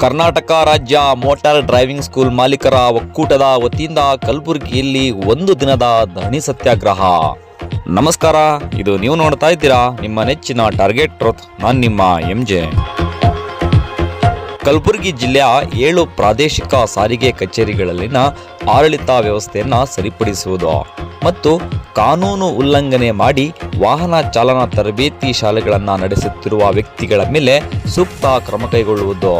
ಕರ್ನಾಟಕ ರಾಜ್ಯ motor driving school ಮಾಲೀಕರ ಒಕ್ಕೂಟದ ವತಿಯಿಂದ ಕಲಬುರಗಿಯಲ್ಲಿ ಒಂದು ದಿನದ ಧರಣಿ ಸತ್ಯಾಗ್ರಹ. ನಮಸ್ಕಾರ, ಇದು ನೀವು ನೋಡ್ತಾ ಇದ್ದೀರಾ ನಿಮ್ಮ ನೆಚ್ಚಿನ ಟಾರ್ಗೆಟ್ ಟ್ರೋತ್. ನಾನು ನಿಮ್ಮ ಎಂ ಜೆ ಕಲಬುರಗಿ ಜಿಲ್ಲೆಯ ಏಳು ಪ್ರಾದೇಶಿಕ ಸಾರಿಗೆ ಕಚೇರಿಗಳಲ್ಲಿನ ಆಡಳಿತ ವ್ಯವಸ್ಥೆಯನ್ನು ಸರಿಪಡಿಸುವುದು ಮತ್ತು ಕಾನೂನು ಉಲ್ಲಂಘನೆ ಮಾಡಿ ವಾಹನ ಚಾಲನಾ ತರಬೇತಿ ಶಾಲೆಗಳನ್ನು ನಡೆಸುತ್ತಿರುವ ವ್ಯಕ್ತಿಗಳ ಮೇಲೆ ಸೂಕ್ತ ಕ್ರಮ ಕೈಗೊಳ್ಳುವುದು.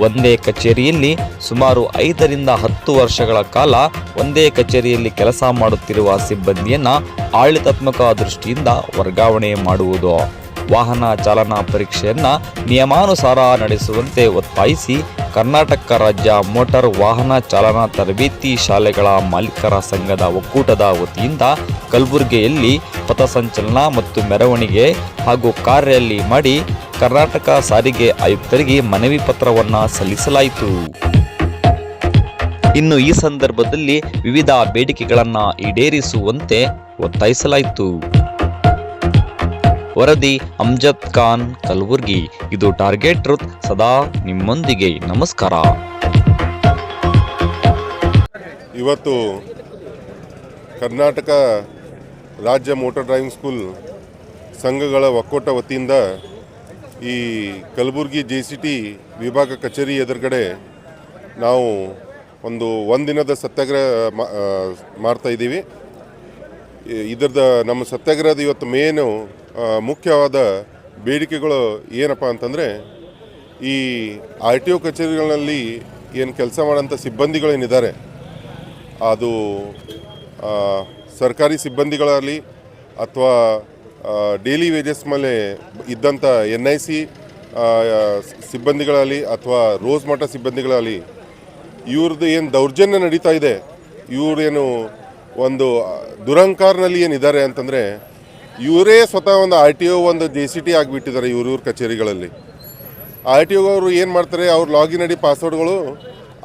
ಒಂದೇ ಕಚೇರಿಯಲ್ಲಿ ಸುಮಾರು ಐದರಿಂದ ಹತ್ತು ವರ್ಷಗಳ ಕಾಲ ಒಂದೇ ಕಚೇರಿಯಲ್ಲಿ ಕೆಲಸ ಮಾಡುತ್ತಿರುವ ಸಿಬ್ಬಂದಿಯನ್ನು ಆಡಳಿತಾತ್ಮಕ ದೃಷ್ಟಿಯಿಂದ ವರ್ಗಾವಣೆ ಮಾಡುವುದು. ವಾಹನ ಚಾಲನಾ ಪರೀಕ್ಷೆಯನ್ನ ನಿಯಮಾನುಸಾರ ನಡೆಸುವಂತೆ ಒತ್ತಾಯಿಸಿ ಕರ್ನಾಟಕ ರಾಜ್ಯ ಮೋಟಾರ್ ವಾಹನ ಚಾಲನಾ ತರಬೇತಿ ಶಾಲೆಗಳ ಮಾಲೀಕರ ಸಂಘದ ಒಕ್ಕೂಟದ ವತಿಯಿಂದ ಕಲಬುರಗಿಯಲ್ಲಿ ಪಥಸಂಚಲನ ಮತ್ತು ಮೆರವಣಿಗೆ ಹಾಗೂ ಕಾರ್ ರ್ಯಾಲಿ ಮಾಡಿ ಕರ್ನಾಟಕ ಸಾರಿಗೆ ಆಯುಕ್ತರಿಗೆ ಮನವಿ ಪತ್ರವನ್ನು ಸಲ್ಲಿಸಲಾಯಿತು. ಇನ್ನು ಈ ಸಂದರ್ಭದಲ್ಲಿ ವಿವಿಧ ಬೇಡಿಕೆಗಳನ್ನು ಈಡೇರಿಸುವಂತೆ ಒತ್ತಾಯಿಸಲಾಯಿತು. ವರದಿ ಅಮ್ಜದ್ ಖಾನ್, ಕಲಬುರ್ಗಿ. ಇದು ಟಾರ್ಗೆಟ್ ರುತ್. ಸದಾ ನಿಮ್ಮೊಂದಿಗೆ. ನಮಸ್ಕಾರ. ಇವತ್ತು ಕರ್ನಾಟಕ ರಾಜ್ಯ ಮೋಟಾರ್ ಡ್ರೈವಿಂಗ್ ಸ್ಕೂಲ್ ಸಂಘಗಳ ಒಕ್ಕೂಟ ವತಿಯಿಂದ ಈ ಕಲಬುರಗಿ ಜೆ ವಿಭಾಗ ಕಚೇರಿ ಎದುರುಗಡೆ ನಾವು ಒಂದು ಒಂದಿನದ ಸತ್ಯಾಗ್ರಹ ಮಾಡ್ತಾ ಇದ್ದೀವಿ. ಇದರದ ನಮ್ಮ ಸತ್ಯಾಗ್ರಹದ ಇವತ್ತು ಮೇನು ಮುಖ್ಯವಾದ ಬೇಡಿಕೆಗಳು ಏನಪ್ಪ ಅಂತಂದರೆ, ಈ ಆರ್ ಟಿ ಒ ಕಚೇರಿಗಳಲ್ಲಿ ಏನು ಕೆಲಸ ಮಾಡೋಂಥ ಸಿಬ್ಬಂದಿಗಳೇನಿದ್ದಾರೆ, ಅದು ಸರ್ಕಾರಿ ಸಿಬ್ಬಂದಿಗಳಾಗಲಿ ಅಥವಾ ಡೈಲಿ ವೇಜಸ್ ಮೇಲೆ ಇದ್ದಂಥ ಎನ್ ಐ ಸಿ ಸಿಬ್ಬಂದಿಗಳಾಗಲಿ ಅಥವಾ ರೋಸ್ ಮಠ ಸಿಬ್ಬಂದಿಗಳಾಗಲಿ ಇವ್ರದ್ದು ಏನು ದೌರ್ಜನ್ಯ ನಡೀತಾ ಇದೆ, ಇವ್ರೇನು ಒಂದು ದುರಂಕಾರನಲ್ಲಿ ಏನಿದ್ದಾರೆ ಅಂತಂದರೆ, ಇವರೇ ಸ್ವತಃ ಒಂದು ಆರ್ ಟಿ ಒ ಒಂದು ಜೆ ಸಿ ಟಿ ಆಗಿಬಿಟ್ಟಿದ್ದಾರೆ ಇವ್ರಿವ್ರ ಇವ್ರ ಕಚೇರಿಗಳಲ್ಲಿ. ಆರ್ ಟಿ ಒ ಅವರು ಏನು ಮಾಡ್ತಾರೆ, ಅವ್ರ ಲಾಗಿನ್ ಐಡಿ ಪಾಸ್ವರ್ಡ್ಗಳು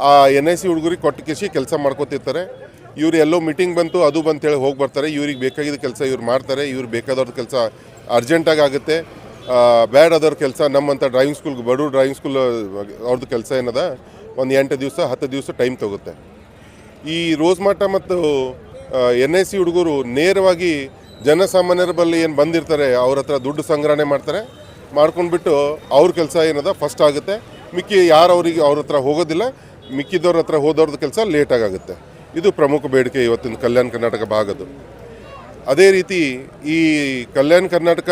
ಆ ಎನ್ ಐ ಸಿ ಹುಡುಗರಿಗೆ ಕೊಟ್ಟು ಕಿಸಿ ಕೆಲಸ ಮಾಡ್ಕೋತಿರ್ತಾರೆ. ಇವ್ರು ಎಲ್ಲೋ ಮೀಟಿಂಗ್ ಬಂತು, ಅದು ಬಂತೇಳಿ ಹೋಗಿ ಬರ್ತಾರೆ. ಇವ್ರಿಗೆ ಬೇಕಾಗಿದ್ದ ಕೆಲಸ ಇವ್ರು ಮಾಡ್ತಾರೆ. ಇವ್ರು ಬೇಕಾದವ್ರ ಕೆಲಸ ಅರ್ಜೆಂಟಾಗಿ ಆಗುತ್ತೆ. ಬ್ಯಾಡ್ ಆದವ್ರ ಕೆಲಸ ನಮ್ಮಂಥ ಡ್ರೈವಿಂಗ್ ಸ್ಕೂಲ್ಗೆ ಬಡವ್ರು ಡ್ರೈವಿಂಗ್ ಸ್ಕೂಲ್ ಅವ್ರದ್ದು ಕೆಲಸ ಏನದ? ಒಂದು ಎಂಟು ದಿವಸ, ಹತ್ತು ದಿವಸ ಟೈಮ್ ತಗುತ್ತೆ. ಈ ರೋಸ್ ಮಠ ಮತ್ತು ಎನ್ ಐ ಸಿ ಹುಡುಗರು ನೇರವಾಗಿ ಜನಸಾಮಾನ್ಯರ ಬಳಿ ಏನು ಬಂದಿರ್ತಾರೆ, ಅವ್ರ ಹತ್ರ ದುಡ್ಡು ಸಂಗ್ರಹಣೆ ಮಾಡ್ತಾರೆ. ಮಾಡ್ಕೊಂಡ್ಬಿಟ್ಟು ಅವ್ರ ಕೆಲಸ ಏನದ? ಫಸ್ಟ್ ಆಗುತ್ತೆ. ಮಿಕ್ಕಿ ಯಾರು ಅವರಿಗೆ ಅವ್ರ ಹತ್ರ ಹೋಗೋದಿಲ್ಲ. ಮಿಕ್ಕಿದವ್ರ ಹತ್ರ ಹೋದವ್ರದ್ದು ಕೆಲಸ ಲೇಟಾಗುತ್ತೆ ಇದು ಪ್ರಮುಖ ಬೇಡಿಕೆ ಇವತ್ತಿನ ಕಲ್ಯಾಣ ಕರ್ನಾಟಕ ಭಾಗದ್ದು. ಅದೇ ರೀತಿ ಈ ಕಲ್ಯಾಣ ಕರ್ನಾಟಕ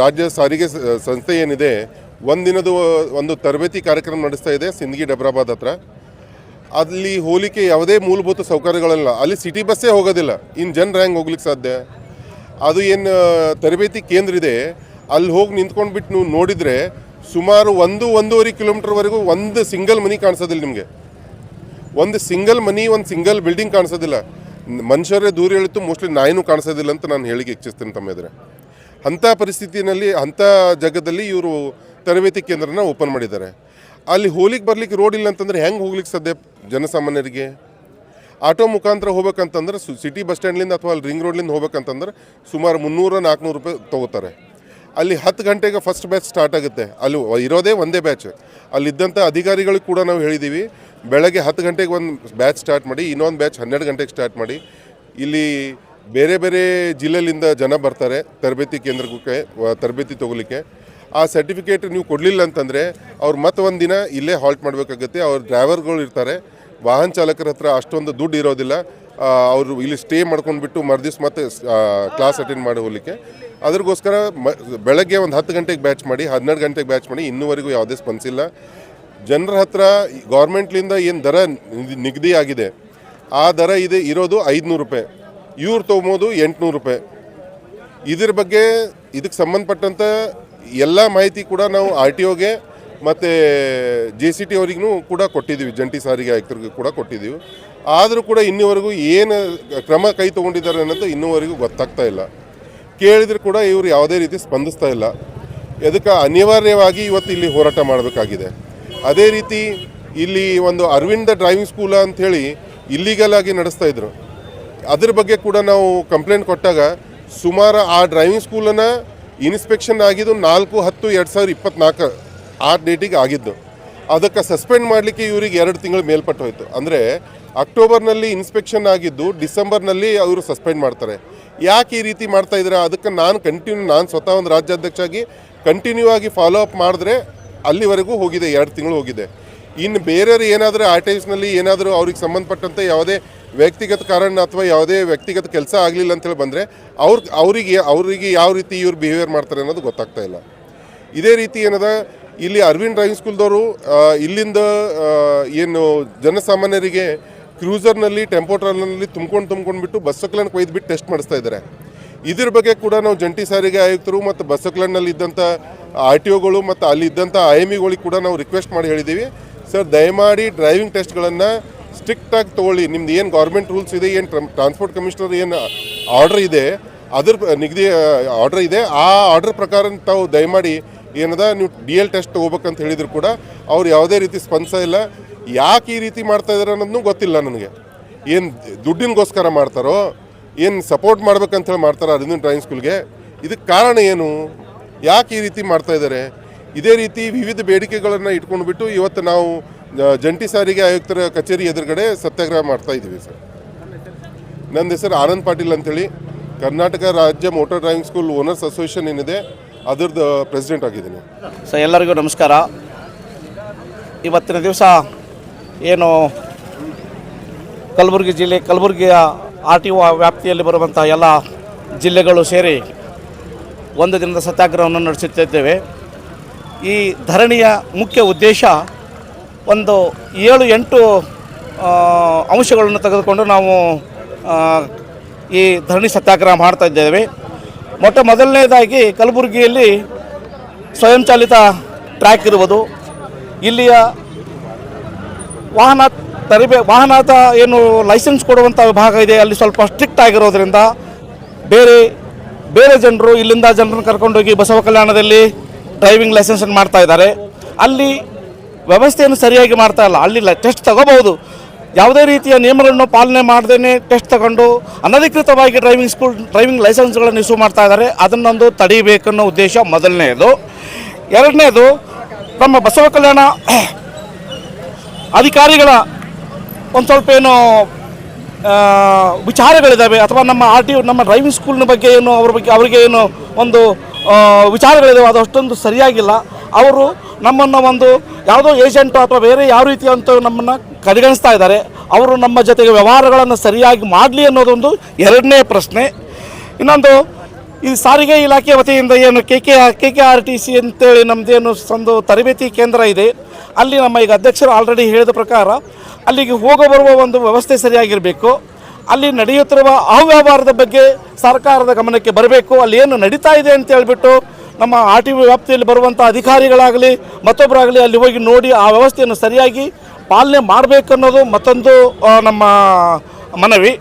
ರಾಜ್ಯ ಸಾರಿಗೆ ಸಂಸ್ಥೆ ಏನಿದೆ, ಒಂದಿನದ ಒಂದು ತರಬೇತಿ ಕಾರ್ಯಕ್ರಮ ನಡೆಸ್ತಾ ಇದೆ ಸಿಂದಗಿ ಡಬ್ರಾಬಾದ್ ಹತ್ರ. ಅಲ್ಲಿ ಹೋಲಿಕೆ ಯಾವುದೇ ಮೂಲಭೂತ ಸೌಕರ್ಯಗಳಲ್ಲ. ಅಲ್ಲಿ ಸಿಟಿ ಬಸ್ಸೇ ಹೋಗೋದಿಲ್ಲ. ಇನ್ನು ಜನರು ಹೆಂಗೆ ಹೋಗ್ಲಿಕ್ಕೆ ಸಾಧ್ಯ. ಅದು ಏನು, ತರಬೇತಿ ಕೇಂದ್ರ ಇದೆ. ಅಲ್ಲಿ ಹೋಗಿ ನಿಂತ್ಕೊಂಡ್ಬಿಟ್ಟು ನೀವು ನೋಡಿದರೆ ಸುಮಾರು ಒಂದು, ಒಂದೂವರೆ ಕಿಲೋಮೀಟ್ರ್ವರೆಗೂ ಒಂದು ಸಿಂಗಲ್ ಮನಿ ಕಾಣಿಸೋದಿಲ್ಲ ನಿಮಗೆ. ಒಂದು ಸಿಂಗಲ್ ಮನಿ ಒಂದು ಸಿಂಗಲ್ ಬಿಲ್ಡಿಂಗ್ ಕಾಣಿಸೋದಿಲ್ಲ. ಮನುಷ್ಯರೇ ದೂರ ಹೇಳಿತು ಮೋಸ್ಟ್ಲಿ ನಾಯಿನೂ ಕಾಣಿಸೋದಿಲ್ಲ ಅಂತ ನಾನು ಹೇಳಿಕೆ ಇಚ್ಛಿಸ್ತೀನಿ ತಮ್ಮ ಎದುರೆ. ಅಂಥ ಪರಿಸ್ಥಿತಿನಲ್ಲಿ ಅಂಥ ಜಾಗದಲ್ಲಿ ಇವರು ತರಬೇತಿ ಕೇಂದ್ರನ ಓಪನ್ ಮಾಡಿದ್ದಾರೆ. ಅಲ್ಲಿ ಹೋಗ್ಲಿಕ್ಕೆ ಬರ್ಲಿಕ್ಕೆ ರೋಡ್ ಇಲ್ಲ ಅಂತಂದ್ರೆ ಹೆಂಗೆ ಹೋಗ್ಲಿಕ್ಕೆ ಸಾಧ್ಯ ಜನಸಾಮಾನ್ಯರಿಗೆ? ಆಟೋ ಮುಖಾಂತರ ಹೋಗ್ಬೇಕಂತಂದ್ರೆ ಸು ಸಿಟಿ ಬಸ್ ಸ್ಟ್ಯಾಂಡ್ಲಿಂದ ಅಥವಾ ಅಲ್ಲಿ ರಿಂಗ್ ರೋಡ್ಲಿಂದ ಹೋಗ್ಬೇಕಂತಂದ್ರೆ ಸುಮಾರು ಮುನ್ನೂರ ನಾಲ್ಕುನೂರು ರೂಪಾಯಿ ತೊಗೋತಾರೆ. ಅಲ್ಲಿ ಹತ್ತು ಗಂಟೆಗೆ ಫಸ್ಟ್ ಬ್ಯಾಚ್ ಸ್ಟಾರ್ಟ್ ಆಗುತ್ತೆ. ಅಲ್ಲಿ ಇರೋದೇ ಒಂದೇ ಬ್ಯಾಚ್ ಅಲ್ಲಿದ್ದಂಥ ಅಧಿಕಾರಿಗಳಿಗೆ ಕೂಡ ನಾವು ಹೇಳಿದ್ದೀವಿ ಬೆಳಗ್ಗೆ ಹತ್ತು ಗಂಟೆಗೆ ಒಂದು ಬ್ಯಾಚ್ ಸ್ಟಾರ್ಟ್ ಮಾಡಿ, ಇನ್ನೊಂದು ಬ್ಯಾಚ್ ಹನ್ನೆರಡು ಗಂಟೆಗೆ ಸ್ಟಾರ್ಟ್ ಮಾಡಿ. ಇಲ್ಲಿ ಬೇರೆ ಬೇರೆ ಜಿಲ್ಲೆಯಿಂದ ಜನ ಬರ್ತಾರೆ ತರಬೇತಿ ಕೇಂದ್ರಕ್ಕೆ ತರಬೇತಿ ತೊಗೊಲಿಕ್ಕೆ ಆ ಸರ್ಟಿಫಿಕೇಟ್ ನೀವು ಕೊಡಲಿಲ್ಲ ಅಂತಂದರೆ ಅವ್ರು ಒಂದು ದಿನ ಇಲ್ಲೇ ಹಾಲ್ಟ್ ಮಾಡಬೇಕಾಗುತ್ತೆ. ಅವ್ರ ಡ್ರೈವರ್ಗಳು ಇರ್ತಾರೆ. ವಾಹನ ಚಾಲಕರ ಹತ್ರ ಅಷ್ಟೊಂದು ದುಡ್ಡು ಇರೋದಿಲ್ಲ. ಅವರು ಇಲ್ಲಿ ಸ್ಟೇ ಮಾಡ್ಕೊಂಡು ಬಿಟ್ಟು ಮರ್ದಿವ್ಸ ಮತ್ತೆ ಕ್ಲಾಸ್ ಅಟೆಂಡ್ ಮಾಡಿ ಹೋಗ್ಲಿಕ್ಕೆ. ಅದ್ರಗೋಸ್ಕರ ಬೆಳಗ್ಗೆ ಒಂದು ಹತ್ತು ಗಂಟೆಗೆ ಬ್ಯಾಚ್ ಮಾಡಿ, ಹನ್ನೆರಡು ಗಂಟೆಗೆ ಬ್ಯಾಚ್ ಮಾಡಿ, ಇನ್ನೂವರೆಗೂ ಯಾವುದೇ ಸ್ಪಂದಿಸಿಲ್ಲ ಜನರ ಹತ್ರ ಗೌರ್ಮೆಂಟ್ಲಿಂದ ಏನು ದರ ನಿಗದಿ- ಆಗಿದೆ, ಆ ದರ ಇದೆ ಇರೋದು ಐದುನೂರು ರೂಪಾಯಿ. ಇವ್ರು ತೊಗೊಂಬೋದು ಎಂಟುನೂರು ರೂಪಾಯಿ. ಇದ್ರ ಬಗ್ಗೆ ಇದಕ್ಕೆ ಸಂಬಂಧಪಟ್ಟಂಥ ಎಲ್ಲ ಮಾಹಿತಿ ಕೂಡ ನಾವು ಆರ್ ಟಿ ಒಗೆ ಮತ್ತು ಜೆ ಸಿ ಟಿ ಅವರಿಗೂ ಕೂಡ ಕೊಟ್ಟಿದ್ದೀವಿ ಜಂಟಿ ಸಾರಿಗೆ ಆಯುಕ್ತರಿಗೆ ಕೂಡ ಕೊಟ್ಟಿದ್ದೀವಿ ಆದರೂ ಕೂಡ ಇನ್ನೂವರೆಗೂ ಏನು ಕ್ರಮ ಕೈ ತೊಗೊಂಡಿದ್ದಾರೆ ಅನ್ನೋದು ಇನ್ನೂವರೆಗೂ ಗೊತ್ತಾಗ್ತಾ ಇಲ್ಲ. ಕೇಳಿದ್ರು ಕೂಡ ಇವರು ಯಾವುದೇ ರೀತಿ ಸ್ಪಂದಿಸ್ತಾ ಇಲ್ಲ. ಅದಕ್ಕೆ ಅನಿವಾರ್ಯವಾಗಿ ಇವತ್ತು ಇಲ್ಲಿ ಹೋರಾಟ ಮಾಡಬೇಕಾಗಿದೆ. ಅದೇ ರೀತಿ ಇಲ್ಲಿ ಒಂದು ಅರವಿಂದ ಡ್ರೈವಿಂಗ್ ಸ್ಕೂಲ್ ಅಂಥೇಳಿ ಇಲ್ಲಿಗಲ್ ಆಗಿ ನಡೆಸ್ತಾ ಇದ್ರು. ಅದ್ರ ಬಗ್ಗೆ ಕೂಡ ನಾವು ಕಂಪ್ಲೇಂಟ್ ಕೊಟ್ಟಾಗ ಸುಮಾರು ಆ ಡ್ರೈವಿಂಗ್ ಸ್ಕೂಲನ್ನು ಇನ್ಸ್ಪೆಕ್ಷನ್ ಆಗಿದ್ದು ನಾಲ್ಕು, ಹತ್ತು, ಎರಡು ಸಾವಿರದ ಇಪ್ಪತ್ನಾಲ್ಕು ಆ ಡೇಟಿಗೆ ಆಗಿದ್ದು. ಅದಕ್ಕೆ ಸಸ್ಪೆಂಡ್ ಮಾಡಲಿಕ್ಕೆ ಇವರಿಗೆ ಎರಡು ತಿಂಗಳು ಮೇಲ್ಪಟ್ಟು ಹೋಯಿತು. ಅಂದರೆ ಅಕ್ಟೋಬರ್ನಲ್ಲಿ ಇನ್ಸ್ಪೆಕ್ಷನ್ ಆಗಿದ್ದು ಡಿಸೆಂಬರ್ನಲ್ಲಿ ಅವರು ಸಸ್ಪೆಂಡ್ ಮಾಡ್ತಾರೆ. ಯಾಕೆ ಈ ರೀತಿ ಮಾಡ್ತಾ ಇದ್ದಾರೆ? ಅದಕ್ಕೆ ನಾನು ಕಂಟಿನ್ಯೂ ನಾನು ಸ್ವತಃ ಒಂದು ರಾಜ್ಯಾಧ್ಯಕ್ಷ ಆಗಿ ಕಂಟಿನ್ಯೂ ಆಗಿ ಫಾಲೋ ಅಪ್ ಮಾಡಿದ್ರೆ ಅಲ್ಲಿವರೆಗೂ ಹೋಗಿದೆ, ಎರಡು ತಿಂಗಳು ಹೋಗಿದೆ. ಇನ್ನು ಬೇರೆಯವರು ಏನಾದರೂ ಆ ಟಿ ಐಸ್ನಲ್ಲಿ ಏನಾದರೂ ಅವ್ರಿಗೆ ಸಂಬಂಧಪಟ್ಟಂತೆ ಯಾವುದೇ ವ್ಯಕ್ತಿಗತ ಕಾರಣ ಅಥವಾ ಯಾವುದೇ ವ್ಯಕ್ತಿಗತ ಕೆಲಸ ಆಗಲಿಲ್ಲ ಅಂತೇಳಿ ಬಂದರೆ ಅವ್ರ, ಅವರಿಗೆ ಅವರಿಗೆ ಯಾವ ರೀತಿ ಇವ್ರು ಬಿಹೇವಿಯರ್ ಮಾಡ್ತಾರೆ ಅನ್ನೋದು ಗೊತ್ತಾಗ್ತಾ ಇಲ್ಲ. ಇದೇ ರೀತಿ ಏನದ, ಇಲ್ಲಿ ಅರವಿಂದ್ ಡ್ರೈವಿಂಗ್ ಸ್ಕೂಲ್ದವರು ಇಲ್ಲಿಂದ ಏನು ಜನಸಾಮಾನ್ಯರಿಗೆ ಕ್ರೂಸರ್ನಲ್ಲಿ ಟೆಂಪೋ ಟ್ರಾವೆಲ್ನಲ್ಲಿ ತುಂಬ್ಕೊಂಡು, ತುಂಬ್ಕೊಂಡ್ಬಿಟ್ಟು ಬಸ್ ಕೊಯ್ದು ಬಿಟ್ಟು ಟೆಸ್ಟ್ ಮಾಡಿಸ್ತಾ ಇದ್ದಾರೆ. ಇದ್ರ ಬಗ್ಗೆ ಕೂಡ ನಾವು ಜಂಟಿ ಸಾರಿಗೆ ಆಯುಕ್ತರು ಮತ್ತು ಬಸ್ಸಕ್ಲನ್ನಲ್ಲಿ ಇದ್ದಂಥ ಆರ್ ಟಿ ಒಗಳು ಮತ್ತು ಅಲ್ಲಿ ಇದ್ದಂಥ ಐ ಎಂ ಇಗಳಿಗೆ ಕೂಡ ನಾವು ರಿಕ್ವೆಸ್ಟ್ ಮಾಡಿ ಹೇಳಿದ್ದೀವಿ. ಸರ್ ದಯಮಾಡಿ ಡ್ರೈವಿಂಗ್ ಟೆಸ್ಟ್ಗಳನ್ನು ಸ್ಟ್ರಿಕ್ಟಾಗಿ ತೊಗೊಳ್ಳಿ. ನಿಮ್ದು ಏನು ಗೌರ್ಮೆಂಟ್ ರೂಲ್ಸ್ ಇದೆ, ಏನು ಟ್ರಾನ್ಸ್ಪೋರ್ಟ್ ಕಮಿಷನರ್ ಏನು ಆರ್ಡ್ರ್ ಇದೆ, ಅದ್ರ ನಿಗದಿ ಆರ್ಡ್ರ್ ಇದೆ. ಆ ಆರ್ಡ್ರ್ ಪ್ರಕಾರ ತಾವು ದಯಮಾಡಿ ಏನದ, ನೀವು ಡಿ ಎಲ್ ಟೆಸ್ಟ್ ತೊಗೋಬೇಕಂತ ಹೇಳಿದ್ರು ಕೂಡ ಅವ್ರು ಯಾವುದೇ ರೀತಿ ಸ್ಪಂದಿಸ ಇಲ್ಲ. ಯಾಕೆ ಈ ರೀತಿ ಮಾಡ್ತಾ ಇದ್ದಾರೆ ಅನ್ನೋದನ್ನು ಗೊತ್ತಿಲ್ಲ ನನಗೆ. ಏನು ದುಡ್ಡಿನಗೋಸ್ಕರ ಮಾಡ್ತಾರೋ ಏನು ಸಪೋರ್ಟ್ ಮಾಡ್ಬೇಕಂತೇಳಿ ಮಾಡ್ತಾರೋ ಅರವಿಂದ್ ಡ್ರೈವಿಂಗ್ ಸ್ಕೂಲ್ಗೆ ಇದಕ್ಕೆ ಕಾರಣ ಏನು? ಯಾಕೆ ಈ ರೀತಿ ಮಾಡ್ತಾ ಇದ್ದಾರೆ ಇದೇ ರೀತಿ ವಿವಿಧ ಬೇಡಿಕೆಗಳನ್ನು ಇಟ್ಕೊಂಡು ಬಿಟ್ಟು ಇವತ್ತು ನಾವು ಜಂಟಿ ಸಾರಿಗೆ ಆಯುಕ್ತರ ಕಚೇರಿ ಎದುರುಗಡೆ ಸತ್ಯಾಗ್ರಹ ಮಾಡ್ತಾ ಇದ್ದೀವಿ ಸರ್. ನನ್ನ ಹೆಸರು ಆನಂದ್ ಪಾಟೀಲ್ ಅಂಥೇಳಿ ಕರ್ನಾಟಕ ರಾಜ್ಯ motor driving school owners association ಏನಿದೆ, ಅದರದ್ದು ಪ್ರೆಸಿಡೆಂಟ್ ಆಗಿದ್ದೀನಿ. ಸರ್, ಎಲ್ಲರಿಗೂ ನಮಸ್ಕಾರ. ಇವತ್ತಿನ ದಿವಸ ಏನು, ಕಲಬುರಗಿ ಜಿಲ್ಲೆ, ಕಲಬುರಗಿಯ ಆರ್ ಟಿ ಒ ವ್ಯಾಪ್ತಿಯಲ್ಲಿ ಬರುವಂಥ ಎಲ್ಲ ಜಿಲ್ಲೆಗಳು ಸೇರಿ ಒಂದು ದಿನದ ಸತ್ಯಾಗ್ರಹವನ್ನು ನಡೆಸುತ್ತಿದ್ದೇವೆ. ಈ ಧರಣಿಯ ಮುಖ್ಯ ಉದ್ದೇಶ ಒಂದು ಏಳು ಎಂಟು ಅಂಶಗಳನ್ನು ತೆಗೆದುಕೊಂಡು ನಾವು ಈ ಧರಣಿ ಸತ್ಯಾಗ್ರಹ ಮಾಡ್ತಾ ಇದ್ದೇವೆ. ಮೊಟ್ಟ ಮೊದಲನೇದಾಗಿ ಕಲಬುರಗಿಯಲ್ಲಿ ಸ್ವಯಂಚಾಲಿತ ಟ್ರ್ಯಾಕ್ ಇರುವುದು. ಇಲ್ಲಿಯ ವಾಹನ ತರಬೇ ವಾಹನದ ಏನು ಲೈಸೆನ್ಸ್ ಕೊಡುವಂಥ ವಿಭಾಗ ಇದೆ, ಅಲ್ಲಿ ಸ್ವಲ್ಪ ಸ್ಟ್ರಿಕ್ಟ್ ಆಗಿರೋದ್ರಿಂದ ಬೇರೆ ಬೇರೆ ಜನರು, ಇಲ್ಲಿಂದ ಜನರನ್ನು ಕರ್ಕೊಂಡೋಗಿ ಬಸವ ಕಲ್ಯಾಣದಲ್ಲಿ ಡ್ರೈವಿಂಗ್ ಲೈಸೆನ್ಸ್ ಮಾಡ್ತಾ ಇದ್ದಾರೆ. ಅಲ್ಲಿ ವ್ಯವಸ್ಥೆಯನ್ನು ಸರಿಯಾಗಿ ಮಾಡ್ತಾ ಇಲ್ಲ. ಅಲ್ಲಿ ಟೆಸ್ಟ್ ತಗೋಬಹುದು. ಯಾವುದೇ ರೀತಿಯ ನಿಯಮಗಳನ್ನು ಪಾಲನೆ ಮಾಡದೇ ಟೆಸ್ಟ್ ತಗೊಂಡು ಅನಧಿಕೃತವಾಗಿ ಡ್ರೈವಿಂಗ್ ಸ್ಕೂಲ್ ಡ್ರೈವಿಂಗ್ ಲೈಸೆನ್ಸ್ಗಳನ್ನು ಇಶ್ಯೂ ಮಾಡ್ತಾ ಇದ್ದಾರೆ. ಅದನ್ನೊಂದು ತಡೀಬೇಕನ್ನೋ ಉದ್ದೇಶ ಮೊದಲನೆಯದು. ಎರಡನೇದು, ನಮ್ಮ ಬಸವ ಕಲ್ಯಾಣ ಅಧಿಕಾರಿಗಳ ಒಂದು ಸ್ವಲ್ಪ ಏನೋ ವಿಚಾರಗಳಿದ್ದಾವೆ ಅಥವಾ ನಮ್ಮ ಆರ್ ಟಿ ನಮ್ಮ ಡ್ರೈವಿಂಗ್ ಸ್ಕೂಲ್ನ ಬಗ್ಗೆ ಏನು, ಅವ್ರ ಬಗ್ಗೆ, ಅವರಿಗೆ ಏನು ಒಂದು ವಿಚಾರಗಳಿದ್ದಾವೆ ಅದು ಅಷ್ಟೊಂದು ಸರಿಯಾಗಿಲ್ಲ. ಅವರು ನಮ್ಮನ್ನು ಒಂದು ಯಾವುದೋ ಏಜೆಂಟು ಅಥವಾ ಬೇರೆ ಯಾವ ರೀತಿ ಅಂತ ನಮ್ಮನ್ನು ಕಡೆಗಣಿಸ್ತಾ ಇದ್ದಾರೆ. ಅವರು ನಮ್ಮ ಜೊತೆಗೆ ವ್ಯವಹಾರಗಳನ್ನು ಸರಿಯಾಗಿ ಮಾಡಲಿ ಅನ್ನೋದೊಂದು ಎರಡನೇ ಪ್ರಶ್ನೆ. ಇನ್ನೊಂದು ಈ ಸಾರಿಗೆ ಇಲಾಖೆ ವತಿಯಿಂದ ಏನು K K K K R T C ಅಂತೇಳಿ ನಮ್ಮದೇನು ಒಂದು ತರಬೇತಿ ಕೇಂದ್ರ ಇದೆ. ಅಲ್ಲಿ ನಮ್ಮ ಈಗ ಅಧ್ಯಕ್ಷರು ಆಲ್ರೆಡಿ ಹೇಳಿದ ಪ್ರಕಾರ ಅಲ್ಲಿಗೆ ಹೋಗೋ ಬರುವ ಒಂದು ವ್ಯವಸ್ಥೆ ಸರಿಯಾಗಿರಬೇಕು. ಅಲ್ಲಿ ನಡೆಯುತ್ತಿರುವ ಅವ್ಯವಹಾರದ ಬಗ್ಗೆ ಸರ್ಕಾರದ ಗಮನಕ್ಕೆ ಬರಬೇಕು. ಅಲ್ಲಿ ಏನು ನಡೀತಾ ಇದೆ ಅಂತ ಹೇಳಿಬಿಟ್ಟು ನಮ್ಮ ಆರ್ ಟಿ ವ್ಯಾಪ್ತಿಯಲ್ಲಿ ಬರುವಂಥ ಅಧಿಕಾರಿಗಳಾಗಲಿ ಮತ್ತೊಬ್ಬರಾಗಲಿ ಅಲ್ಲಿ ಹೋಗಿ ನೋಡಿ ಆ ವ್ಯವಸ್ಥೆಯನ್ನು ಸರಿಯಾಗಿ ಪಾಲನೆ ಮಾಡಬೇಕನ್ನೋದು ಮತ್ತೊಂದು ನಮ್ಮ ಮನವಿ.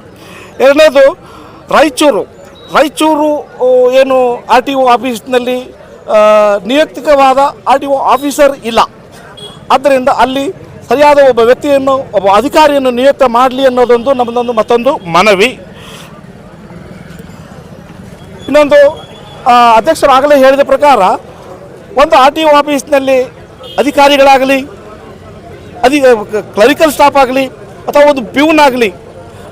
ಎರಡನೇದು ರಾಯಚೂರು. ರಾಯಚೂರು ಏನು ಆರ್ ಟಿ ಒ ಆಫೀಸ್ನಲ್ಲಿ ನಿಯುಕ್ತಿಕವಾದ ಆರ್ ಟಿ ಒ ಆಫೀಸರ್ ಇಲ್ಲ. ಆದ್ದರಿಂದ ಅಲ್ಲಿ ಸರಿಯಾದ ಒಬ್ಬ ವ್ಯಕ್ತಿಯನ್ನು, ಒಬ್ಬ ಅಧಿಕಾರಿಯನ್ನು ನಿಯುಕ್ತ ಮಾಡಲಿ ಅನ್ನೋದೊಂದು ನಮ್ಮದೊಂದು ಮತ್ತೊಂದು ಮನವಿ. ಇನ್ನೊಂದು ಅಧ್ಯಕ್ಷರು ಆಗಲೇ ಹೇಳಿದ ಪ್ರಕಾರ, ಒಂದು ಆರ್ ಟಿ ಒ ಆಫೀಸ್ನಲ್ಲಿ ಅಧಿಕಾರಿಗಳಾಗಲಿ, ಅಧಿ, ಕ್ಲರಿಕಲ್ ಸ್ಟಾಫ್ ಆಗಲಿ, ಅಥವಾ ಒಂದು ಪ್ಯೂನ್ ಆಗಲಿ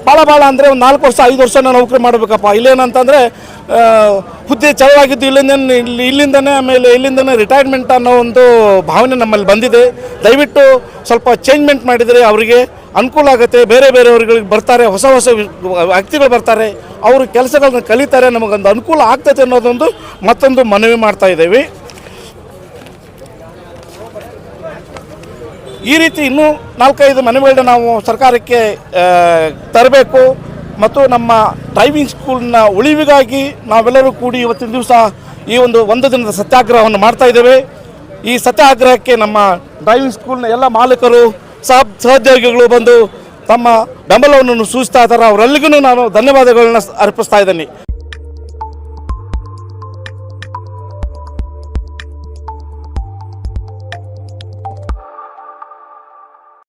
ಭಾಳ ಭಾಳ ಅಂದರೆ ಒಂದು ನಾಲ್ಕು ವರ್ಷ, ಐದು ವರ್ಷ ನಾನು ನೌಕರಿ ಮಾಡಬೇಕಪ್ಪ. ಇಲ್ಲೇನಂತಂದರೆ ಹುದ್ದೆ ಚಲವಾಗಿದ್ದು ಇಲ್ಲಿಂದ ಇಲ್ಲಿ, ಇಲ್ಲಿಂದನೇ ಆಮೇಲೆ ಇಲ್ಲಿಂದನೇ ರಿಟೈರ್ಮೆಂಟ್ ಅನ್ನೋ ಒಂದು ಭಾವನೆ ನಮ್ಮಲ್ಲಿ ಬಂದಿದೆ. ದಯವಿಟ್ಟು ಸ್ವಲ್ಪ ಚೇಂಜ್ಮೆಂಟ್ ಮಾಡಿದರೆ ಅವರಿಗೆ ಅನುಕೂಲ ಆಗುತ್ತೆ. ಬೇರೆ ಬೇರೆಯವ್ರಿಗೆ ಬರ್ತಾರೆ, ಹೊಸ ಹೊಸ ವ್ಯಕ್ತಿಗಳು ಬರ್ತಾರೆ. ಅವರು ಕೆಲಸಗಳನ್ನ ಕಲಿತಾರೆ. ನಮಗೊಂದು ಅನುಕೂಲ ಆಗ್ತೈತೆ ಅನ್ನೋದೊಂದು ಮತ್ತೊಂದು ಮನವಿ ಮಾಡ್ತಾ ಇದ್ದೇವೆ. ಈ ರೀತಿ ಇನ್ನೂ ನಾಲ್ಕೈದು ಮನೆಗಳನ್ನ ನಾವು ಸರ್ಕಾರಕ್ಕೆ ತರಬೇಕು ಮತ್ತು ನಮ್ಮ ಡ್ರೈವಿಂಗ್ ಸ್ಕೂಲ್ನ ಉಳಿವಿಗಾಗಿ ನಾವೆಲ್ಲರೂ ಕೂಡಿ ಇವತ್ತಿನ ದಿವಸ ಈ ಒಂದು ಒಂದು ದಿನದ ಸತ್ಯಾಗ್ರಹವನ್ನು ಮಾಡ್ತಾ ಇದ್ದೇವೆ. ಈ ಸತ್ಯಾಗ್ರಹಕ್ಕೆ ನಮ್ಮ ಡ್ರೈವಿಂಗ್ ಸ್ಕೂಲ್ನ ಎಲ್ಲ ಮಾಲೀಕರು ಸಹ ಸಹೋದ್ಯೋಗಿಗಳು ಬಂದು ತಮ್ಮ ಬೆಂಬಲವನ್ನು ಸೂಚಿಸ್ತಾ ಇದ್ದಾರೆ. ಅವರೆಲ್ಲರಿಗೂ ನಾನು ಧನ್ಯವಾದಗಳನ್ನ ಅರ್ಪಿಸ್ತಾ ಇದ್ದೀನಿ.